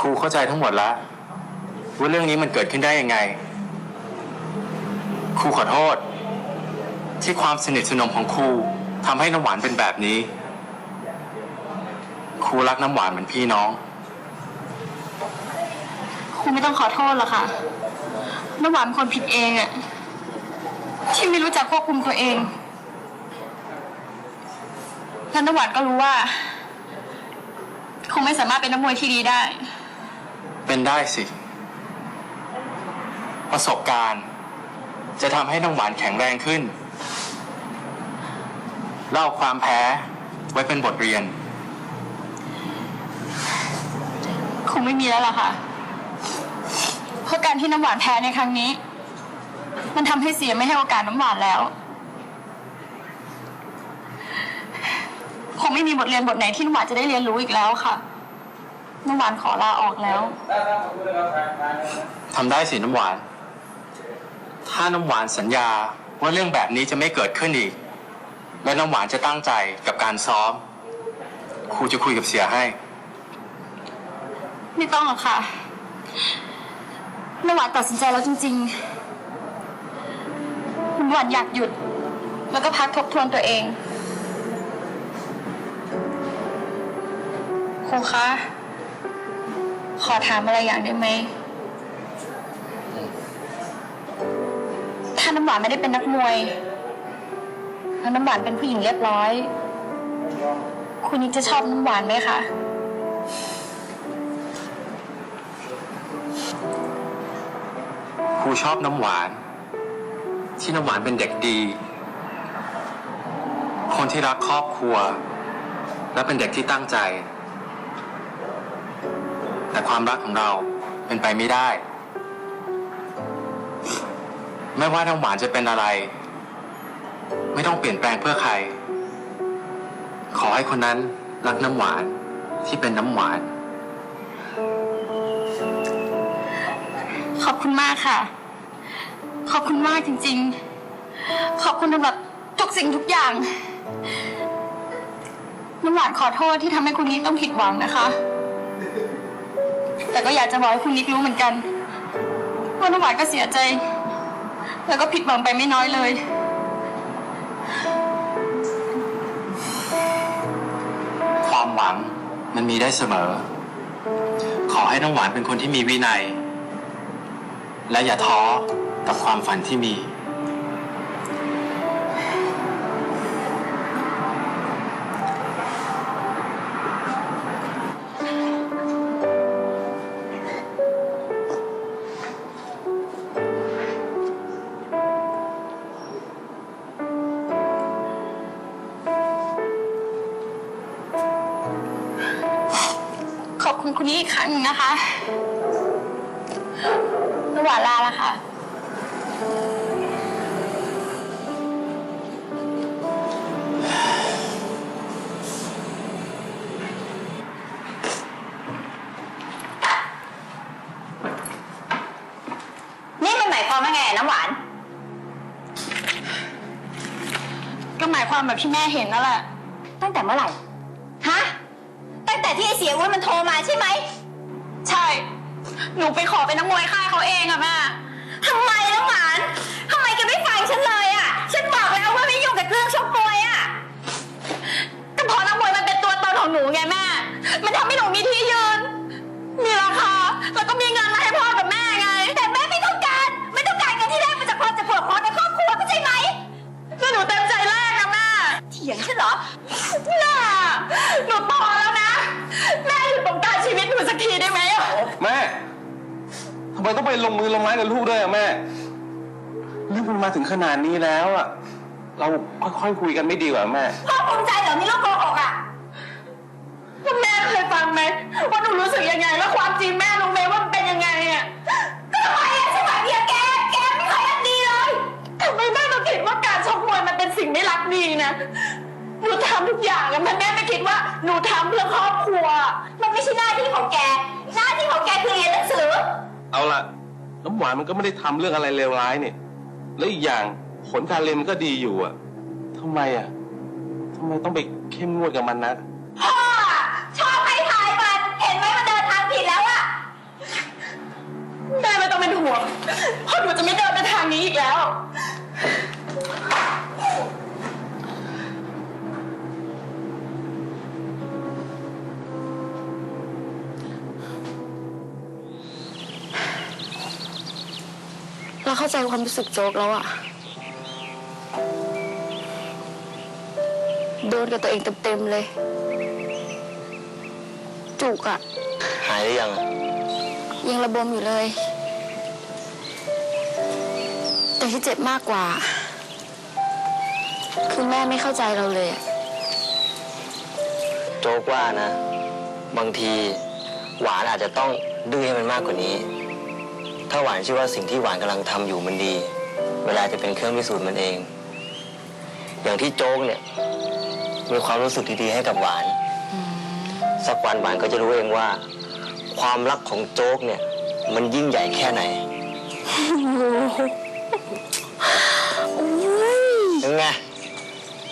ครูเข้าใจทั้งหมดแล้วว่าเรื่องนี้มันเกิดขึ้นได้ยังไง ครูขอโทษ ที่ความสนิทสนมของครูทำให้น้ำหวานเป็นแบบนี้ ครูรักน้ำหวานเหมือนพี่น้อง ครูไม่ต้องขอโทษหรอกค่ะ น้ำหวานเป็นคนผิดเองอะที่ไม่รู้จักควบคุมตัวเองแล้วน้ำหวานก็รู้ว่า คงไม่สามารถเป็นนักมวยที่ดีได้ เป็นได้สิ ประสบการณ์ จะทำให้น้ำหวานแข็งแรงขึ้น เล่าความแพ้ไว้เป็นบทเรียน คงไม่มีแล้วล่ะค่ะ เพราะการที่น้ำหวานแพ้ในครั้งนี้ มันทำให้เสียไม่ให้โอกาสน้ำหวานแล้ว คงไม่มีบทเรียนบทไหนที่น้ำหวานจะได้เรียนรู้อีกแล้วค่ะ น้ำหวานขอลาออกแล้ว ทำได้สิน้ำหวาน ถ้าน้ำหวานสัญญาว่าเรื่องแบบนี้จะไม่เกิดขึ้นอีก และน้ำหวานจะตั้งใจกับการซ้อม ครูจะคุยกับเสียให้ ไม่ต้องหรอกค่ะ น้ำหวานตัดสินใจแล้วจริงๆน้ำหวานอยากหยุด แล้วก็พักทบทวนตัวเอง ครูคะ ขอถามอะไรอย่างได้ไหม ถ้าน้ำหวานไม่ได้เป็นนักมวยแล้วน้ำหวานเป็นผู้หญิงเรียบร้อย คุณนิกจะชอบน้ำหวานไหมคะ ครูชอบน้ำหวาน ที่น้ำหวานเป็นเด็กดี คนที่รักครอบครัว และเป็นเด็กที่ตั้งใจ แต่ความรักของเราเป็นไปไม่ได้ ไม่ว่าน้ำหวานจะเป็นอะไร ไม่ต้องเปลี่ยนแปลงเพื่อใคร ขอให้คนนั้นรักน้ำหวานที่เป็นน้ำหวาน ขอบคุณมากค่ะ ขอบคุณมากจริง ๆ ขอบคุณสำหรับทุกสิ่งทุกอย่าง น้ำหวานขอโทษที่ทำให้คุณนิกต้องผิดหวังนะคะ แต่ก็อยากจะบอกให้คุณนิกรู้เหมือนกันว่าน้ำหวานก็เสียใจ แล้วก็ผิดหวังไปไม่น้อยเลย ความหวังมันมีได้เสมอ ขอให้น้องหวานเป็นคนที่มีวินัย และอย่าท้อกับความฝันที่มี คุณนิกอีกครั้งหนึ่งนะคะน้ำหวานลาละค่ะนี่มันหมายความว่าไงน้ำหวาน ก็หมายความแบบที่แม่เห็นนั่นแหละ ตั้งแต่เมื่อไหร่ แต่ที่ไอเสียอ้วนมันโทรมาใช่ไหม ใช่ หนูไปขอเป็นนักมวยค่ายเขาเองอะแม่ทำไมน้ำหวานทำไมแกไม่ฟังฉันเลยอะฉันบอกแล้วว่าไม่ยุ่งกับเรื่องชกมวยอะก็เพราะนักมวยมันเป็นตัวตนของหนูไงแม่ มันทำให้หนูมีที่ยืน มีราคา แล้วก็ ไมต้องไปลงมือลงไม้กับลูกด้วยอะแม่เรื่องมันมาถึงขนาดนี้แล้วอะเราค่อยๆคุยกันไม่ดีกว่าแม่ พ่อภูมิใจเหรอมีลูกโกหกอะแล้วแม่เคยฟังไหมว่าหนูรู้สึกยังไง แล้วความจริงแม่รู้ไหมว่ามันเป็นยังไงอะก็ทำไมอะฉันหมายเพียแก แกไม่เคยรักดีเลยทำไมแม่ต้องคิดว่าการชกมวยมันเป็นสิ่งไม่รักดีนะ หนูทำทุกอย่างแล้วแม่ไม่คิดว่าหนูทำเพื่อครอบครัว มันไม่ใช่หน้าที่ของแก หน้าที่ของแกคือเรียนหนังสือ น้ำหวานมันก็ไม่ได้ทำเรื่องอะไรเลวร้ายเนี่ย แล้วอีกอย่างผลการเรียนมันก็ดีอยู่อะทำไมอะทำไมต้องไปเข้มงวดกับมันนะพ่อชอบให้ทายมัน เห็นไหมมันเดินทางผิดแล้วอะแม่ไม่ต้องเป็นห่วงพ่อหนูจะไม่เดินไปทางนี้อีกแล้ว ราเข้าใจความรู้สึกโจ๊กแล้วอะโดนกับตัวเองเต็มๆเลย จุกอะหายหรือยังอะยังระบมอยู่เลย แต่ที่เจ็บมากกว่า คือแม่ไม่เข้าใจเราเลยอะโจ๊กว่านะ บางที หวานอาจจะต้องดื้อให้มันมากกว่านี้ ถ้าหวานเชื่อว่าสิ่งที่หวานกำลังทำอยู่มันดี เวลาจะเป็นเครื่องพิสูจน์มันเอง อย่างที่โจ๊กเนี่ยมีความรู้สึกดีๆให้กับหวาน สักวันหวานก็จะรู้เองว่า ความรักของโจ๊กเนี่ย มันยิ่งใหญ่แค่ไหนยังไง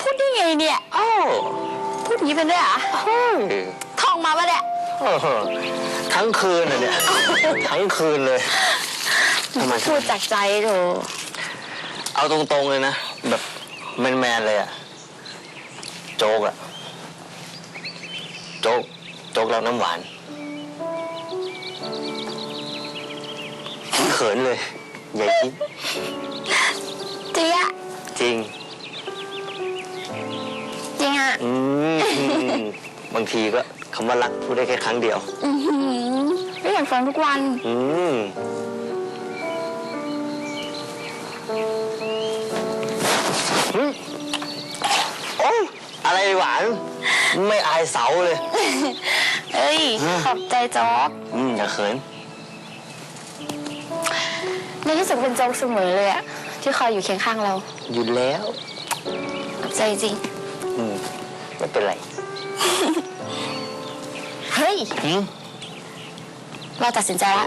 พูดได้ไงเนี่ยอ้าวพูดอย่างนี้เป็นด้วยเหรอะเฮ้ยท่องมาปะเนี่ยโอ้โหทั้งคืนอะเนี่ยทั้งคืนเลย ทำไมพูดจากใจโถเอาตรงๆเลยนะ แบบแมนๆเลยอะโจ๊กอะโจ๊กโจ๊กเราน้ำหวานเขินเลย อย่าคิดจริงอะจริง จริงอะอืมอืมอืมบางทีก็คำว่ารักพูดได้แค่ครั้งเดียว อือหือไม่อยากฟังทุกวัน อืม โอ้ยอะไรหวาน ไม่อายเสาเลย เอ้ย ขอบใจโจ๊กอืมอย่าเขิน ในที่สุดเป็นโจ๊กเสมอเลยอะที่คอยอยู่เคียงข้างเรา หยุดแล้ว ขอบใจจริง อืมไม่เป็นไรเฮ้ย อืมเราตัดสินใจละ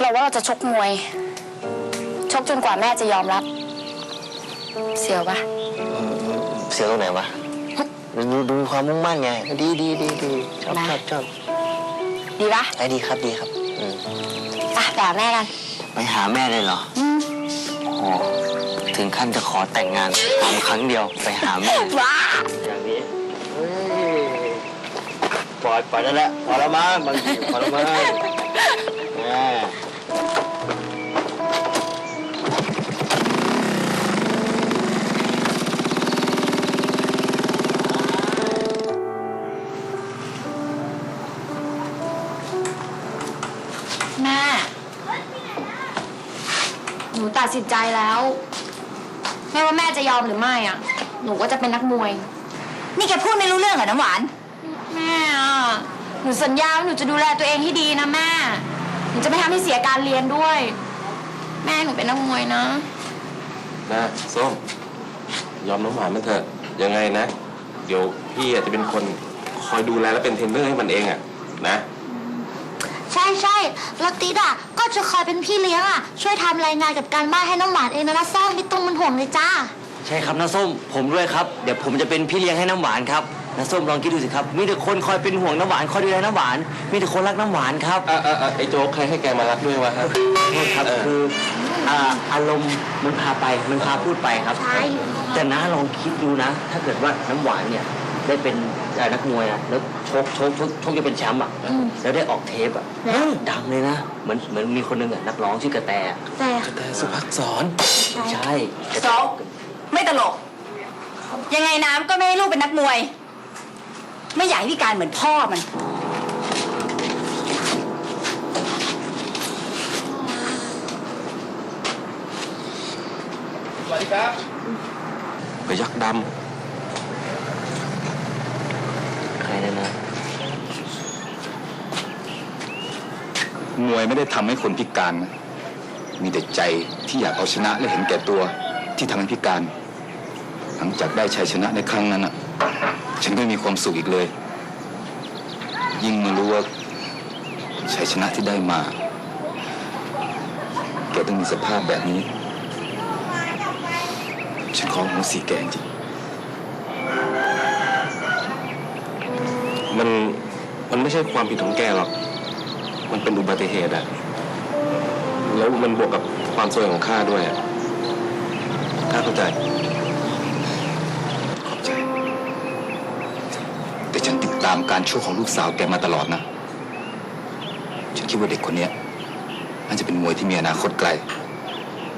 เราว่าเราจะชกมวย ชกจนกว่าแม่จะยอมรับ เสียวปะเสียตรงไหนวะดูดูมีความมุ่งมั่นไง ดีดีดีดีชอบนะชอบชอบดีปะไอ้ดีครับดีครับอืมไปไปหาแม่กัน ไปหาแม่เลยเหรออืมโอ้ถึงขั้นจะขอแต่งงานทำครั้งเดียวไปหาแม่ว้าอย่างนี้เฮ้ยปล่อยปล่อยได้แล้วพอแล้วมั้งบางทีพอแล้วมั้งแม่แม่ หนูตัดสินใจแล้ว ไม่ว่าแม่จะยอมหรือไม่อะ หนูก็จะเป็นนักมวย นี่แกพูดไม่รู้เรื่องเหรอน้ำหวาน แม่อะหนูสัญญาว่าหนูจะดูแลตัวเองให้ดีนะแม่ หนูจะไม่ทำให้เสียการเรียนด้วย แม่หนูเป็นนักมวยนะ นะส้ม ยอมน้ำหวานมันเถอะยังไงนะ เดี๋ยวพี่อาจจะเป็นคนคอยดูแลและเป็นเทรนเนอร์ให้มันเองอะนะ ใช่ใช่แล้วติ๊ดอะ ก็จะคอยเป็นพี่เลี้ยงอะ ช่วยทำรายงานกับการบ้านให้น้ำหวานเองนะนะซ่อมไม่ต้องมันห่วงเลยจ้า ใช่ครับน้าส้มผมด้วยครับเดี๋ยวผมจะเป็นพี่เลี้ยงให้น้ำหวานครับน้าส้มลองคิดดูสิครับมีแต่คนคอยเป็นห่วงน้ำหวานคอยดูแลน้ำหวาน มีแต่คนรักน้ำหวานครับเออเออเออไอ้โจ๊กใครให้แกมารักด้วยวะฮะ โทษครับเออ คืออ่าอารมณ์มันพาไปมันพาพูดไปครับ ใช่ แต่น้าลองคิดดูนะ ถ้าเกิดว่าน้ำหวานเนี่ยได้เป็นเอ่อนักมวยอะแล้ว ชกชกชกชกจะเป็นแชมป์อะแล้วได้ออกเทปอะดังเลยนะ เหมือนเหมือนมีคนหนึงอะนักร้องชื่อกระแตอะแต่ แต่สุภักษรใช่โจ๊กไม่ตลก ยังไงน้ำก็ไม่ให้ลูกเป็นนักมวย ไม่อยากให้พิการเหมือนพ่อมันสวัสดีครับไปยักษ์ดในะนะมวยไม่ได้ทำให้คนพิการนะมีแต่ใจที่อยากเอาชนะและเห็นแก่ตัวที่ทำให้พิการ หลังจากได้ชัยชนะในครั้งนั้นอะ ฉันก็ไม่มีความสุขอีกเลย ยิ่งมารู้ว่าชัยชนะที่ได้มา แกต้องมีสภาพแบบนี้ ฉันขอหัวสีแกจริง มันมันไม่ใช่ความผิดของแกหรอก มันเป็นอุบัติเหตุอะแล้วมันบวกกับความซวยของข้าด้วยอะข้าเข้าใจขอบใจ แต่ฉันติดตามการชั่วของลูกสาวแกมาตลอดนะ ฉันคิดว่าเด็กคนเนี้ยน่าจะเป็นมวยที่มีอนาคตไกล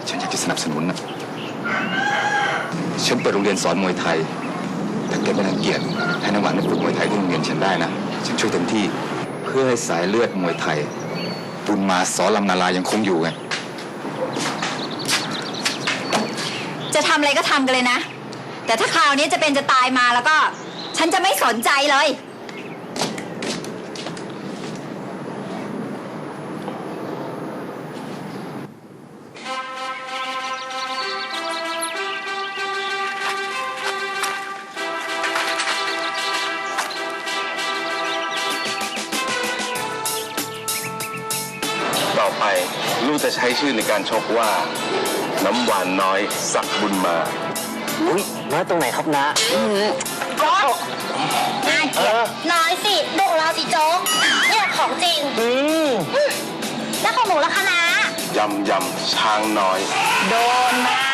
ฉันอยากจะสนับสนุนนะฉันเปิดโรงเรียนสอนมวยไทย ถ้าแกไม่รังเกียจให้น้ำหวานได้ฝึกมวยไทยที่โรงเรียนฉันได้นะ ฉันช่วยเต็มที่เพื่อให้สายเลือดมวยไทยบุญมาสอนลำนาลายังคงอยู่ไง จะทำอะไรก็ทำกันเลยนะ แต่ถ้าคราวนี้จะเป็นจะตายมาแล้วก็ ฉันจะไม่สนใจเลย ต่อไป ลูกจะใช้ชื่อในการชกว่า น้ำหวานน้อยสักบุญมาอุ้ยน้อยตรงไหนครับนะน่าเกลียดน้อยสิดุเราสิโจ๊กเนี่ยของจริงอืมแล้วของหนูล่ะคะนะยำยำช้างน้อย โดนมา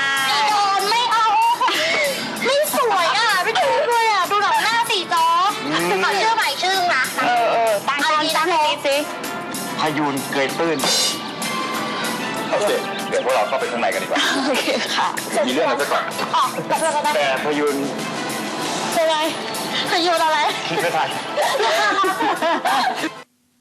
ยุนเกยตื้นโอเคเดี๋ยวพวกเราเข้าไปข้างในกันดีกว่า โอเคค่ะมีเรื่องอะไรสักก่อนออกแบบแบบแบบแต่พายุนเป็นไรขยุนอะไร คิดไม่ทัน